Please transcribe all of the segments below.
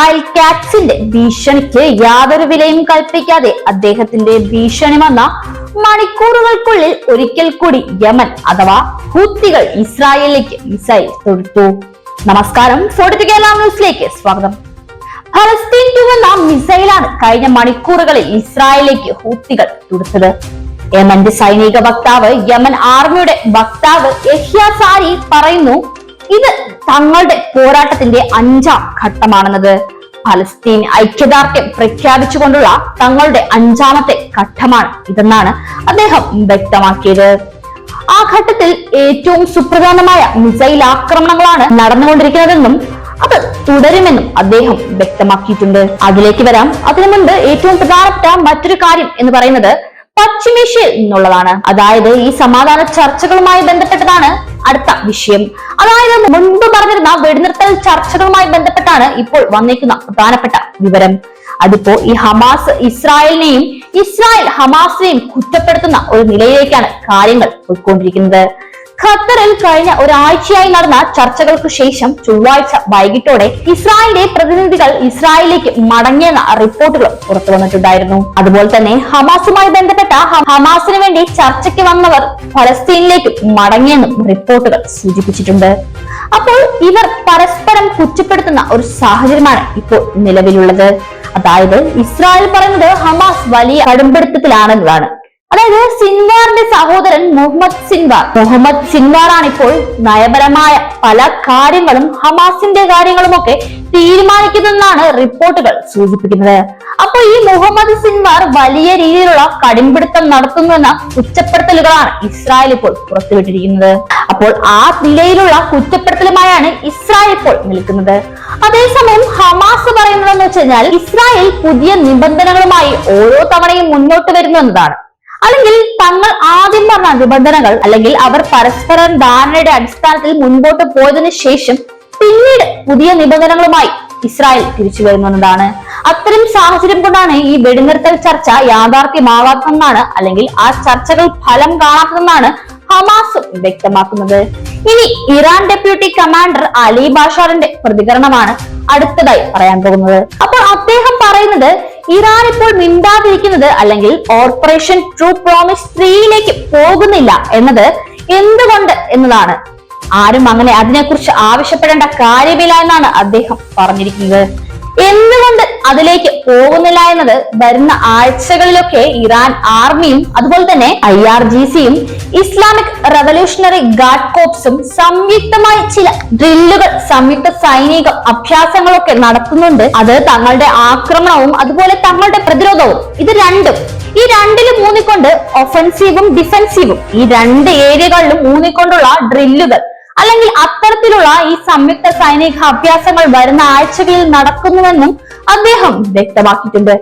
Israel കാറ്റ്സിന്റെ ഭീഷണിക്ക് യാതൊരു വിലയും കൽപ്പിക്കാതെ അദ്ദേഹത്തിന്റെ ഭീഷണി വന്ന മണിക്കൂറുകൾക്കുള്ളിൽ ഒരിക്കൽ കൂടി യമൻ അഥവാ ഹൂത്തികൾ ഇസ്രായേലിലേക്ക് മിസൈൽ തൊടുത്തു. നമസ്കാരം. ഫോർട്ടി കേരള ന്യൂസിലേക്ക് സ്വാഗതം. ഫലസ്തീൻ ചുവന്ന മിസൈലാണ് കഴിഞ്ഞ മണിക്കൂറുകളിൽ ഇസ്രായേലിലേക്ക് ഹൂത്തികൾ തൊടുത്തത്. യമന്റെ സൈനിക വക്താവ് യമൻ ആർമിയുടെ വക്താവ് യഹ്യ സാരി പറയുന്നു ഇത് തങ്ങളുടെ പോരാട്ടത്തിന്റെ അഞ്ചാം ഘട്ടമാണെന്നത്. ഫലസ്തീൻ ഐക്യദാർഢ്യം പ്രഖ്യാപിച്ചുകൊണ്ടുള്ള തങ്ങളുടെ അഞ്ചാമത്തെ ഘട്ടമാണ് ഇതെന്നാണ് അദ്ദേഹം വ്യക്തമാക്കിയത്. ആ ഘട്ടത്തിൽ ഏറ്റവും സുപ്രധാനമായ മിസൈൽ ആക്രമണങ്ങളാണ് നടന്നുകൊണ്ടിരിക്കുന്നതെന്നും അത് തുടരുമെന്നും അദ്ദേഹം വ്യക്തമാക്കിയിട്ടുണ്ട്. അതിലേക്ക് വരാം. അതിനു മുൻപ് ഏറ്റവും പ്രധാനപ്പെട്ട മറ്റൊരു കാര്യം എന്ന് പറയുന്നത് പശ്ചിമേഷ്യയിൽ നിന്നുള്ളതാണ്. അതായത് ഈ സമാധാന ചർച്ചകളുമായി ബന്ധപ്പെട്ടതാണ് അടുത്ത വിഷയം. അതായത് മുൻപ് പറഞ്ഞിരുന്ന വെടിനിർത്തൽ ചർച്ചകളുമായി ബന്ധപ്പെട്ടാണ് ഇപ്പോൾ വന്നേക്കുന്ന പ്രധാനപ്പെട്ട വിവരം. അതിപ്പോ ഈ ഹമാസ് ഇസ്രായേലിനെയും ഇസ്രായേൽ ഹമാസിനെയും കുറ്റപ്പെടുത്തുന്ന ഒരു നിലയിലേക്കാണ് കാര്യങ്ങൾ പോയിക്കൊണ്ടിരിക്കുന്നത്. ഖത്തറിൽ കഴിഞ്ഞ ഒരാഴ്ചയായി നടന്ന ചർച്ചകൾക്ക് ശേഷം ചൊവ്വാഴ്ച വൈകിട്ടോടെ ഇസ്രായേലിന്റെ പ്രതിനിധികൾ ഇസ്രായേലിലേക്ക് മടങ്ങിയെന്ന റിപ്പോർട്ടുകൾ പുറത്തു വന്നിട്ടുണ്ടായിരുന്നു. അതുപോലെ തന്നെ ഹമാസുമായി ബന്ധപ്പെട്ട ഹമാസിനു വേണ്ടി ചർച്ചയ്ക്ക് വന്നവർ ഫലസ്തീനിലേക്ക് മടങ്ങിയെന്നും റിപ്പോർട്ടുകൾ സൂചിപ്പിച്ചിട്ടുണ്ട്. അപ്പോൾ ഇവർ പരസ്പരം കുറ്റപ്പെടുത്തുന്ന ഒരു സാഹചര്യമാണ് ഇപ്പോൾ നിലവിലുള്ളത്. അതായത് ഇസ്രായേൽ പറയുന്നത് ഹമാസ് വലിയ കടുംപിടുത്തത്തിലാണെന്നതാണ് അതായത് സിൻവാറിന്റെ സഹോദരൻ മുഹമ്മദ് സിൻവാർ. മുഹമ്മദ് സിൻവാർ ഇപ്പോൾ നയപരമായ പല കാര്യങ്ങളും ഹമാസിന്റെ കാര്യങ്ങളും ഒക്കെ തീരുമാനിക്കുന്നതെന്നാണ് റിപ്പോർട്ടുകൾ സൂചിപ്പിക്കുന്നത്. അപ്പൊ ഈ മുഹമ്മദ് സിൻവാർ വലിയ രീതിയിലുള്ള കടുംപിടുത്തം നടത്തുന്നുവെന്ന കുറ്റപ്പെടുത്തലുകളാണ് ഇസ്രായേൽ ഇപ്പോൾ പുറത്തുവിട്ടിരിക്കുന്നത്. അപ്പോൾ ആ നിലയിലുള്ള കുറ്റപ്പെടുത്തലുമായാണ് ഇസ്രായേൽ ഇപ്പോൾ നിൽക്കുന്നത്. അതേസമയം ഹമാസ് പറയുന്നതെന്ന് വെച്ച് കഴിഞ്ഞാൽ ഇസ്രായേൽ പുതിയ നിബന്ധനകളുമായി ഓരോ തവണയും മുന്നോട്ട് വരുന്നു എന്നതാണ് അല്ലെങ്കിൽ തങ്ങൾ ആദ്യം പറഞ്ഞ നിബന്ധനകൾ അല്ലെങ്കിൽ അവർ പരസ്പരം ധാരണയുടെ അടിസ്ഥാനത്തിൽ മുൻപോട്ട് പോയതിനു ശേഷം പിന്നീട് പുതിയ നിബന്ധനകളുമായി ഇസ്രായേൽ തിരിച്ചു വരുന്നതാണ് അത്തരം സാഹചര്യം കൊണ്ടാണ് ഈ വെടിനിർത്തൽ ചർച്ച യാഥാർത്ഥ്യമാവാത്തതെന്നാണ് അല്ലെങ്കിൽ ആ ചർച്ചകൾ ഫലം കാണാത്തതെന്നാണ് ഹമാസും വ്യക്തമാക്കുന്നത്. ഇനി ഇറാൻ ഡെപ്യൂട്ടി കമാൻഡർ അലി ബാഷാറിന്റെ പ്രതികരണമാണ് അടുത്തതായി പറയാൻ പോകുന്നത്. അപ്പോൾ അദ്ദേഹം പറയുന്നത് ഇറാൻ ഇപ്പോൾ മിണ്ടാതിരിക്കുന്നത് അല്ലെങ്കിൽ ഓപ്പറേഷൻ ട്രൂ പ്രോമിസ് ത്രീയിലേക്ക് പോകുന്നില്ല എന്നത് എന്തുകൊണ്ട് എന്നതാണ്. ആരും അങ്ങനെ അതിനെക്കുറിച്ച് ആവശ്യപ്പെടേണ്ട കാര്യമില്ല എന്നാണ് അദ്ദേഹം പറഞ്ഞിരിക്കുന്നത്. എന്തുകൊണ്ട് അതിലേക്ക് പോകുന്നില്ല എന്നത് വരുന്ന ആഴ്ചകളിലൊക്കെ ഇറാൻ ആർമിയും അതുപോലെ തന്നെ ഐ ആർ ജി സിയും ഇസ്ലാമിക് റവല്യൂഷണറി ഗാർഡ് കോപ്സും സംയുക്തമായി ചില ഡ്രില്ലുകൾ സംയുക്ത സൈനിക അഭ്യാസങ്ങളൊക്കെ നടത്തുന്നുണ്ട്. അത് തങ്ങളുടെ ആക്രമണവും അതുപോലെ തങ്ങളുടെ പ്രതിരോധവും ഇത് രണ്ടും. ഈ രണ്ടിലും മൂന്നിക്കൊണ്ട് ഒഫൻസീവും ഡിഫൻസീവും ഈ രണ്ട് ഏരിയകളിലും മൂന്നിക്കൊണ്ടുള്ള ഡ്രില്ലുകൾ അല്ലെങ്കിൽ അത്തരത്തിലുള്ള ഈ സംയുക്ത സൈനിക അഭ്യാസങ്ങൾ വരുന്ന ആഴ്ചകളിൽ നടക്കുന്നുവെന്നും അദ്ദേഹം വ്യക്തമാക്കിയിട്ടുണ്ട്.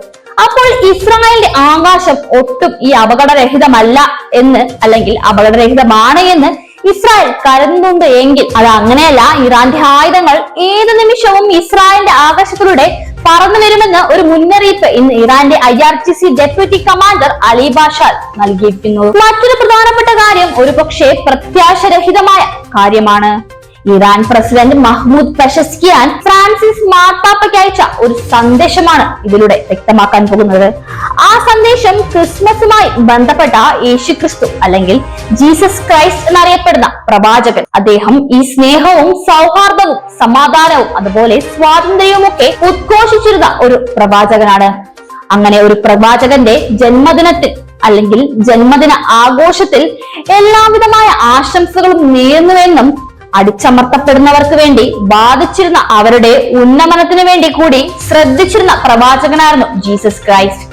അപ്പോൾ ഇസ്രായേലിന്റെ ആകാശം ഒട്ടും ഈ അപകടരഹിതമല്ല എന്ന് അല്ലെങ്കിൽ അപകടരഹിതമാണ് എന്ന് ഇസ്രായേൽ കരുതുന്നുണ്ട് എങ്കിൽ അത് അങ്ങനെയല്ല. ഇറാന്റെ ആയുധങ്ങൾ ഏത് നിമിഷവും ഇസ്രായേലിന്റെ ആകാശത്തിലൂടെ പറന്നു വരുമെന്ന് ഒരു മുന്നറിയിപ്പ് ഇന്ന് ഇറാന്റെ I R T C deputy commander Ali ബാഷാൽ നൽകിയിരിക്കുന്നു. മറ്റൊരു പ്രധാനപ്പെട്ട കാര്യം ഒരു പക്ഷേ പ്രത്യാശരഹിതമായ കാര്യമാണ്. Iran president Mahmoud Pezeshkian Francis മാർപ്പാപ്പയ്ക്ക് അയച്ച ഒരു സന്ദേശമാണ് ഇതിലൂടെ വ്യക്തമാക്കാൻ പോകുന്നത്. ആ സന്ദേശം ക്രിസ്മസുമായി ബന്ധപ്പെട്ട യേശു ക്രിസ്തു അല്ലെങ്കിൽ ജീസസ് ക്രൈസ്റ്റ് എന്നറിയപ്പെടുന്ന പ്രവാചകൻ. അദ്ദേഹം ഈ സ്നേഹവും സൗഹാർദ്ദവും സമാധാനവും അതുപോലെ സ്വാതന്ത്ര്യവും ഒക്കെ ഉദ്ഘോഷിച്ചിരുന്ന ഒരു പ്രവാചകനാണ്. അങ്ങനെ ഒരു പ്രവാചകന്റെ ജന്മദിനത്തിൽ അല്ലെങ്കിൽ ജന്മദിന ആഘോഷത്തിൽ എല്ലാവിധമായ ആശംസകളും നേർന്നുവെന്നും അടിച്ചമർത്തപ്പെടുന്നവർക്ക് വേണ്ടി ബാധിച്ചിരുന്ന അവരുടെ ഉന്നമനത്തിന് വേണ്ടി കൂടി ശ്രദ്ധിച്ചിരുന്ന പ്രവാചകനായിരുന്നു ജീസസ് ക്രൈസ്റ്റ്.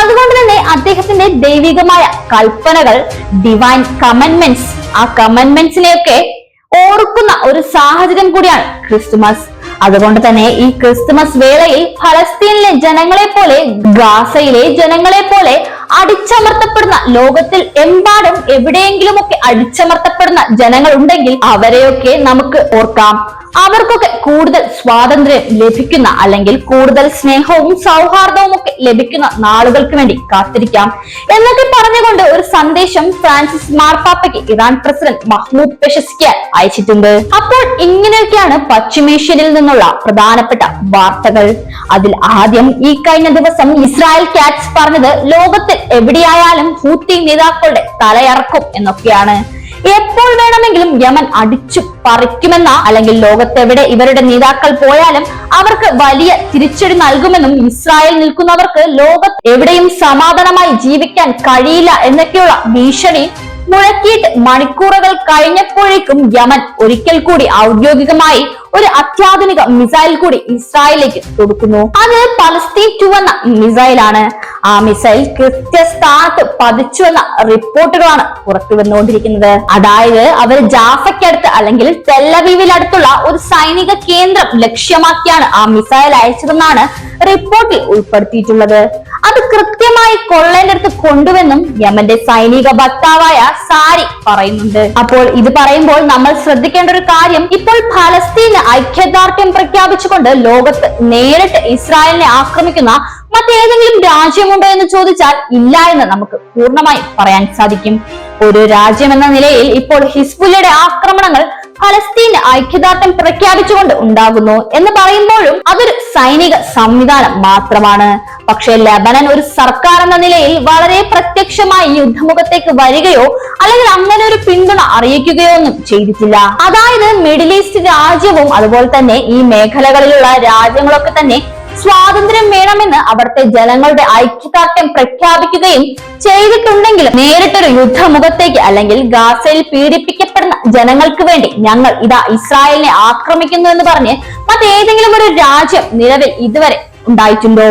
അതുകൊണ്ട് തന്നെ അദ്ദേഹത്തിന്റെ ദൈവികമായ കൽപ്പനകൾ ഡിവൈൻ കമൻമെന്റ്സ് ആ കമൻമെന്റ്സിനെയൊക്കെ ഓർക്കുന്ന ഒരു സാഹചര്യം കൂടിയാണ് ക്രിസ്തുമസ്. അതുകൊണ്ട് തന്നെ ഈ ക്രിസ്തുമസ് വേളയിൽ ഫലസ്തീനിലെ ജനങ്ങളെ പോലെ ഗാസയിലെ ജനങ്ങളെ പോലെ അടിച്ചമർത്തപ്പെടുന്ന ലോകത്തിൽ എമ്പാടും എവിടെയെങ്കിലുമൊക്കെ അടിച്ചമർത്തപ്പെടുന്ന ജനങ്ങൾ ഉണ്ടെങ്കിൽ അവരെയൊക്കെ നമുക്ക് ഓർക്കാം. അവർക്കൊക്കെ കൂടുതൽ സ്വാതന്ത്ര്യം ലഭിക്കുന്ന അല്ലെങ്കിൽ കൂടുതൽ സ്നേഹവും സൗഹാർദ്ദവും ഒക്കെ ലഭിക്കുന്ന നാളുകൾക്ക് വേണ്ടി കാത്തിരിക്കാം. എന്നൊക്കെ പറഞ്ഞുകൊണ്ട് ഒരു സന്ദേശം ഫ്രാൻസിസ് മാർപ്പാപ്പയ്ക്ക് ഇറാൻ പ്രസിഡന്റ് മഹ്മൂദ് പെഷസ്കിയാൻ അയച്ചിട്ടുണ്ട്. അപ്പോൾ ഇങ്ങനെയൊക്കെയാണ് പശ്ചിമേഷ്യയിൽ നിന്നുള്ള പ്രധാനപ്പെട്ട വാർത്തകൾ. അതിൽ ആദ്യം ഈ കഴിഞ്ഞ ദിവസം ഇസ്രായേൽ ക്യാറ്റ്സ് പറഞ്ഞത് ലോകത്തിൽ എവിടെയായാലും ഹൂത്തി നേതാക്കളുടെ തലയറക്കും എന്നൊക്കെയാണ്. എപ്പോൾ വേണമെങ്കിലും യമൻ അടിച്ചു പറിക്കുമെന്ന അല്ലെങ്കിൽ ലോകത്തെവിടെ ഇവരുടെ നേതാക്കൾ പോയാലും അവർക്ക് വലിയ തിരിച്ചടി നൽകുമെന്നും ഇസ്രായേൽ നിൽക്കുന്നവർക്ക് ലോകത്ത് എവിടെയും സമാധാനമായി ജീവിക്കാൻ കഴിയില്ല എന്നൊക്കെയുള്ള ഭീഷണി മുഴക്കിയിട്ട് മണിക്കൂറുകൾ കഴിഞ്ഞപ്പോഴേക്കും യമൻ ഒരിക്കൽ കൂടി ഔദ്യോഗികമായി ഒരു അത്യാധുനിക മിസൈൽ കൂടി ഇസ്രായേലിലേക്ക് കൊടുക്കുന്നു. അത് പലസ്തീൻ ടു എന്ന മിസൈലാണ്. ആ മിസൈൽ കൃത്യസ്ഥാനത്ത് പതിച്ചു എന്ന റിപ്പോർട്ടുകളാണ് പുറത്തു വന്നുകൊണ്ടിരിക്കുന്നത്. അതായത് അവർ ജാഫയ്ക്കടുത്ത് അല്ലെങ്കിൽ തെല്ലവീവിലടുത്തുള്ള ഒരു സൈനിക കേന്ദ്രം ലക്ഷ്യമാക്കിയാണ് ആ മിസൈൽ അയച്ചതെന്നാണ് റിപ്പോർട്ടിൽ ഉൾപ്പെടുത്തിയിട്ടുള്ളത്. അത് കൃത്യമായി കൊള്ളേന്റെ അടുത്ത് കൊണ്ടുവെന്നും യമന്റെ സൈനിക വക്താവായ സാരി പറയുന്നുണ്ട്. അപ്പോൾ ഇത് പറയുമ്പോൾ നമ്മൾ ശ്രദ്ധിക്കേണ്ട ഒരു കാര്യം ഇപ്പോൾ ഫലസ്തീന് ഐക്യദാർഢ്യം പ്രഖ്യാപിച്ചുകൊണ്ട് ലോകത്ത് നേരിട്ട് ഇസ്രായേലിനെ ആക്രമിക്കുന്ന മറ്റേതെങ്കിലും രാജ്യമുണ്ടോ എന്ന് ചോദിച്ചാൽ ഇല്ല എന്ന് നമുക്ക് പൂർണമായും പറയാൻ സാധിക്കും. ഒരു രാജ്യം എന്ന നിലയിൽ ഇപ്പോൾ ഹിസ്ബുല്ലയുടെ ആക്രമണങ്ങൾ ഫലസ്തീന് ഐക്യദാർഢ്യം പ്രഖ്യാപിച്ചുകൊണ്ട് ഉണ്ടാകുന്നു എന്ന് പറയുമ്പോഴും അതൊരു സൈനിക സംവിധാനം മാത്രമാണ്. പക്ഷേ ലബനൻ ഒരു സർക്കാർ എന്ന നിലയിൽ വളരെ പ്രത്യക്ഷമായി യുദ്ധമുഖത്തേക്ക് വരികയോ അല്ലെങ്കിൽ അങ്ങനെ ഒരു പിന്തുണ അറിയിക്കുകയോ ഒന്നും ചെയ്തിട്ടില്ല. അതായത് മിഡിൽ ഈസ്റ്റ് രാജ്യവും അതുപോലെ തന്നെ ഈ മേഖലകളിലുള്ള രാജ്യങ്ങളൊക്കെ തന്നെ സ്വാതന്ത്ര്യം വേണമെന്ന് അവിടുത്തെ ജനങ്ങളുടെ ഐക്യദാർഢ്യം പ്രഖ്യാപിക്കുകയും ചെയ്തിട്ടുണ്ടെങ്കിലും നേരിട്ടൊരു യുദ്ധമുഖത്തേക്ക് അല്ലെങ്കിൽ ഗാസയിൽ ജനങ്ങൾക്ക് വേണ്ടി ഞങ്ങൾ ഇതാ ഇസ്രായേലിനെ ആക്രമിക്കുന്നു എന്ന് പറഞ്ഞ് മറ്റേതെങ്കിലും ഒരു രാജ്യം നിലവിൽ ഇതുവരെ ഉണ്ടായിട്ടുണ്ടോ?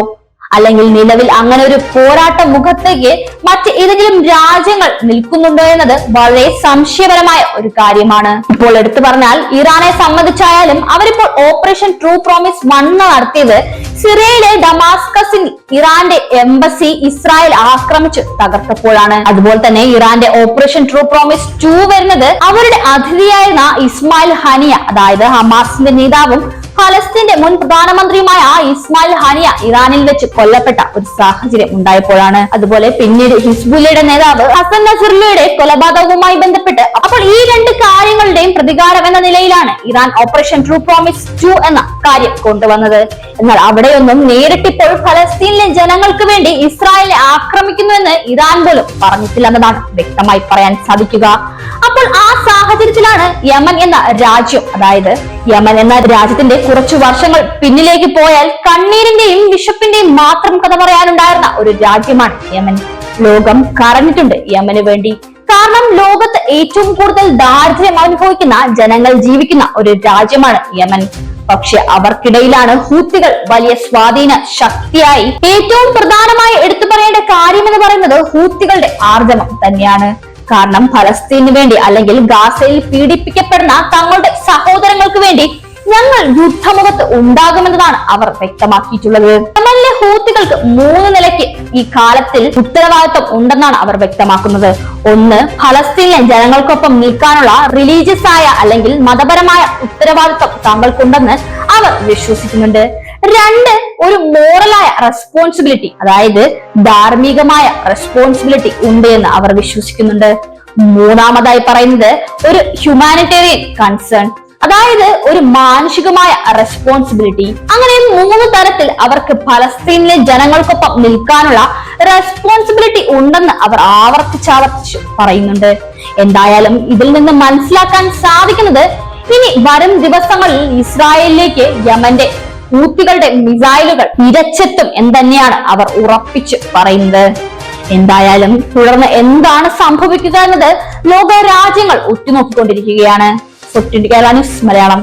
അല്ലെങ്കിൽ നിലവിൽ അങ്ങനെ ഒരു പോരാട്ട മുഖത്തേക്ക് മറ്റ് ഏതെങ്കിലും രാജ്യങ്ങൾ നിൽക്കുന്നുണ്ടോ എന്നത് വളരെ സംശയപരമായ ഒരു കാര്യമാണ്. ഇപ്പോൾ എടുത്തു പറഞ്ഞാൽ ഇറാനെ സംബന്ധിച്ചായാലും അവരിപ്പോൾ ഓപ്പറേഷൻ ട്രൂ പ്രോമിസ് വൺ നടത്തിയത് സിറിയയിലെ ഡമാസ്കസിൽ ഇറാന്റെ എംബസി ഇസ്രായേൽ ആക്രമിച്ച് തകർത്തപ്പോഴാണ്. അതുപോലെ തന്നെ ഇറാന്റെ ഓപ്പറേഷൻ ട്രൂ പ്രോമിസ് ടു വരുന്നത് അവരുടെ അതിഥിയായിരുന്ന ഇസ്മായിൽ ഹനിയ അതായത് ഹമാസിന്റെ നേതാവും ഫലസ്തീന്റെ മുൻ പ്രധാനമന്ത്രിയുമായ ഇസ്മായിൽ ഹാനിയ ഇറാനിൽ വെച്ച് കൊല്ലപ്പെട്ട ഒരു സാഹചര്യം ഉണ്ടായപ്പോഴാണ്. അതുപോലെ പിന്നീട് ഹിസ്ബുല്ലയുടെ നേതാവ് ഹസൻ നസറുല്ലയുടെ കൊലപാതകവുമായി ബന്ധപ്പെട്ട് അപ്പോൾ ഈ രണ്ട് കാര്യങ്ങളുടെയും പ്രതികാരം എന്ന നിലയിലാണ് Iran operation true promise two എന്ന കാര്യം കൊണ്ടുവന്നത്. എന്നാൽ അവിടെയൊന്നും നേരിട്ടിപ്പോൾ ഫലസ്തീനിലെ ജനങ്ങൾക്ക് വേണ്ടി ഇസ്രായേലിനെ ആക്രമിക്കുന്നുവെന്ന് ഇറാൻ പോലും പറഞ്ഞിട്ടില്ല എന്നതാണ് വ്യക്തമായി പറയാൻ സാധിക്കുക. അപ്പോൾ ആ സാഹചര്യത്തിലാണ് യമൻ എന്ന രാജ്യം അതായത് യമൻ എന്ന രാജ്യത്തിന്റെ കുറച്ചു വർഷങ്ങൾ പിന്നിലേക്ക് പോയാൽ കണ്ണീരിന്റെയും വിശപ്പിന്റെയും മാത്രം കഥ പറയാനുണ്ടായിരുന്ന ഒരു രാജ്യമാണ് യമൻ. ലോകം കറഞ്ഞിട്ടുണ്ട് യമന് വേണ്ടി. കാരണം ലോകത്ത് ഏറ്റവും കൂടുതൽ ദാരിദ്ര്യം അനുഭവിക്കുന്ന ജനങ്ങൾ ജീവിക്കുന്ന ഒരു രാജ്യമാണ് യമൻ. പക്ഷെ അവർക്കിടയിലാണ് ഹൂത്തികൾ വലിയ സ്വാധീന ശക്തിയായി ഏറ്റവും പ്രധാനമായി എടുത്തു പറയേണ്ട കാര്യം എന്ന് പറയുന്നത് ഹൂത്തികളുടെ ആർജവം തന്നെയാണ്. കാരണം ഫലസ്തീനു വേണ്ടി അല്ലെങ്കിൽ ഗാസയിൽ പീഡിപ്പിക്കപ്പെടുന്ന തങ്ങളുടെ സഹോദരങ്ങൾക്ക് വേണ്ടി ഞങ്ങൾ യുദ്ധമുഖത്ത് ഉണ്ടാകുമെന്നതാണ് അവർ വ്യക്തമാക്കിയിട്ടുള്ളത്. യമനിലെ ഹൂത്തികൾക്ക് മൂന്ന് നിലയ്ക്ക് ഈ കാലത്തിൽ ഉത്തരവാദിത്വം ഉണ്ടെന്നാണ് അവർ വ്യക്തമാക്കുന്നത്. ഒന്ന് ഫലസ്തീനിലെ ജനങ്ങൾക്കൊപ്പം നിൽക്കാനുള്ള റിലീജിയസ് ആയ അല്ലെങ്കിൽ മതപരമായ ഉത്തരവാദിത്വം തങ്ങൾക്കുണ്ടെന്ന് അവർ വിശ്വസിക്കുന്നുണ്ട്. രണ്ട് ഒരു മോറലായ റെസ്പോൺസിബിലിറ്റി അതായത് ധാർമ്മികമായ റെസ്പോൺസിബിലിറ്റി ഉണ്ട് എന്ന് അവർ വിശ്വസിക്കുന്നുണ്ട്. മൂന്നാമതായി പറയുന്നത് ഒരു ഹ്യൂമാനിറ്റേറിയൻ കൺസേൺ അതായത് ഒരു മാനുഷികമായ റെസ്പോൺസിബിലിറ്റി അങ്ങനെ മൂന്ന് തരത്തിൽ അവർക്ക് ഫലസ്തീനിലെ ജനങ്ങൾക്കൊപ്പം നിൽക്കാനുള്ള റെസ്പോൺസിബിലിറ്റി ഉണ്ടെന്ന് അവർ ആവർത്തിച്ചാവർത്തിച്ചു പറയുന്നുണ്ട്. എന്തായാലും ഇതിൽ നിന്ന് മനസ്സിലാക്കാൻ സാധിക്കുന്നത് ഇനി വരും ദിവസങ്ങളിൽ ഇസ്രായേലിലേക്ക് യമന്റെ ഹൂത്തികളുടെ മിസൈലുകൾ ഇരച്ചെത്തും എന്ന് തന്നെയാണ് അവർ ഉറപ്പിച്ച് പറയുന്നത്. എന്തായാലും തുടർന്ന് എന്താണ് സംഭവിക്കുക എന്നത് ലോക രാജ്യങ്ങൾ ഉറ്റുനോക്കിക്കൊണ്ടിരിക്കുകയാണ് കേരള ന്യൂസ് മലയാളം